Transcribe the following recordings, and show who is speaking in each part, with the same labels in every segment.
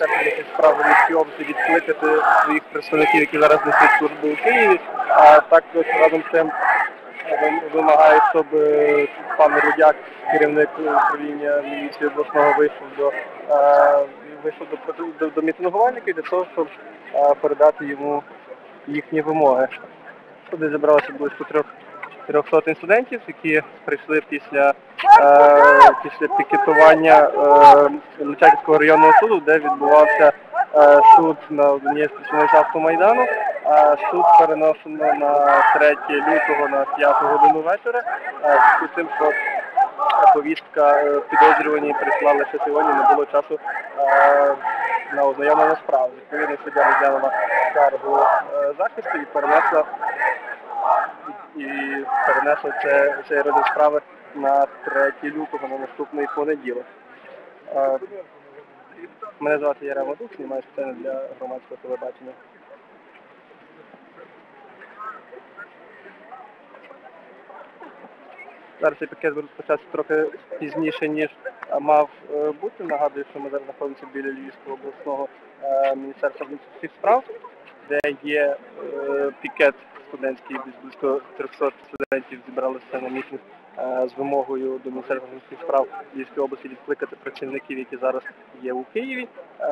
Speaker 1: Міністерство справ Львівської області відкликати своїх представників, які зараз несуть службу у Києві. А також разом з тим е, вимагає, щоб е, пан Рудяк, керівник управління міліції обласного, вийшов до е, вийшов до, до, до мітингувальників для того, щоб передати йому їхні вимоги. Туди зібралося близько трьох трьох сотень студентів, які прийшли після, е, після пікетування е, Личаківського районного суду, де відбувався е, суд на одній з представниць автомайдану. А суд перенесено на 3 лютого на 5 годину вечора. Е, з тим, що повістка е, підозрювані прийшла лише сьогодні, не було часу е, на ознайомлення справи. Відповідно, суддя розглянула скаргу е, захисту і перенесла перенесли це, цей розгляд справи на 3 лютого на наступний понеділок. Мене звати Ярема Дух, знімаю сцени для громадського телебачення. Зараз цей пакет буде розпочатися трохи пізніше, ніж мав е, бути. Нагадую, що ми зараз знаходимося біля Львівського обласного е, міністерства внутрішніх справ, де є е, пікет студентський, десь близько 300 студентів зібралися на мітинг е, з вимогою до Міністерства внутрішніх справ Львівської області відкликати працівників, які зараз є у Києві. Е,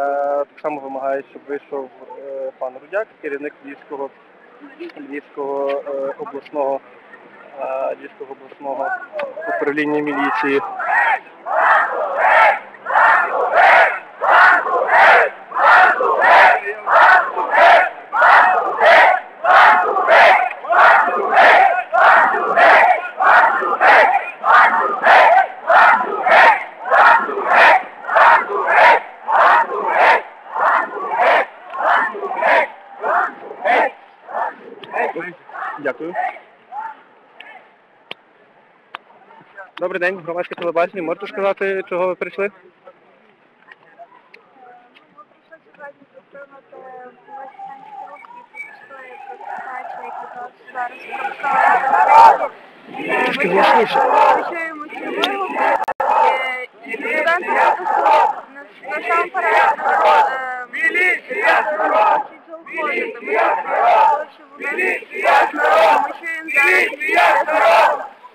Speaker 1: Так само вимагають, щоб вийшов е, пан Рудяк, керівник Львівського Львівського обласного Львівського обласного управління міліції. Дякую. Добрий день, громадське телебачення. Можете сказати, чого ви прийшли? Трошки голосніше.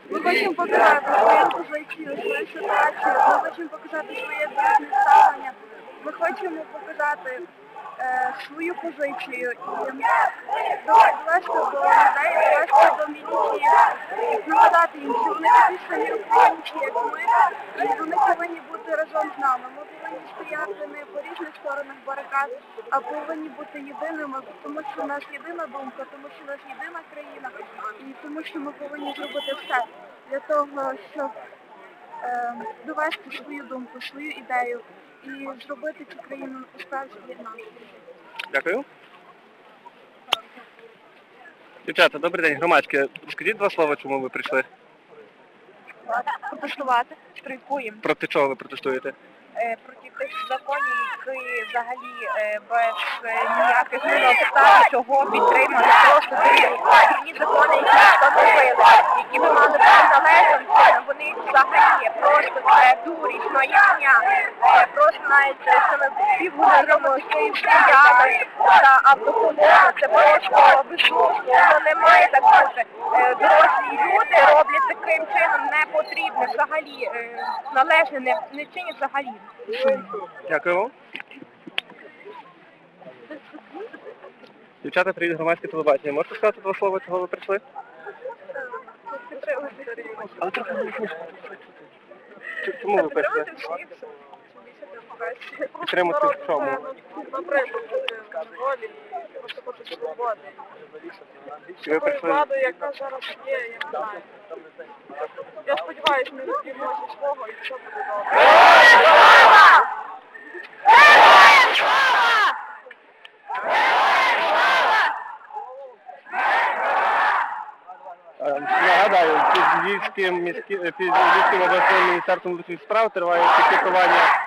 Speaker 2: Ми хочемо показати свою позицію, свою ситуацію, ми хочемо показати своє ставлення, ми хочемо показати свою позицію і довести до людей, довести до міліції, нагадати їм, що вони такі самі українці, як ми, і вони повинні бути разом з нами. Ми повинні стояти не по різних сторонах барикад, а повинні бути єдиними, тому що в нас єдина думка, тому що в нас єдина країна, і тому що ми повинні зробити все для того, щоб е, довести свою думку, свою ідею і зробити цю країну справді єдною.
Speaker 1: Дякую. Дівчата, добрий день, громадське. Скажіть два слова, чому ви прийшли?
Speaker 2: Протестувати, страйкуємо
Speaker 1: Проти чого ви протестуєте?
Speaker 2: е, проти тих законів, які взагалі е, без е, ніяких питань, чого підтримали, просто дурні закони, які встановили, які би мали бути належними, вони взагалі є просто це дурість, маячня, е, просто навіть е, що ми півгодинному стояли та автоколона, це просто безумство, воно не має так бути. Е, Дорослі люди роблять таким чином не потрібне взагалі, е, належне, не, не чинять взагалі.
Speaker 1: Дякую вам. Дівчата, привіт, громадське телебачення. Можете сказати два слова, чого ви прийшли? Але трохи. Ч- Чому ви прийшли? Підтримати в чому?
Speaker 2: Просто хочу свободи.
Speaker 1: Ви прийшли?
Speaker 2: Владу, яка зараз є, я не знаю. Я сподіваюся, ми доб'ємося свого і все буде добре.
Speaker 1: Е, Нагадаю, під Львівським е, обласним міністерством внутрішніх справ триває пікетування е,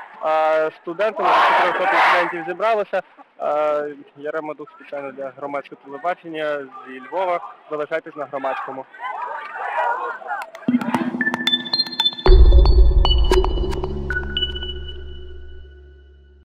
Speaker 1: студентами, 400 студентів зібралося. я Дух спеціально для громадського телебачення зі Львова. Залишайтесь на громадському.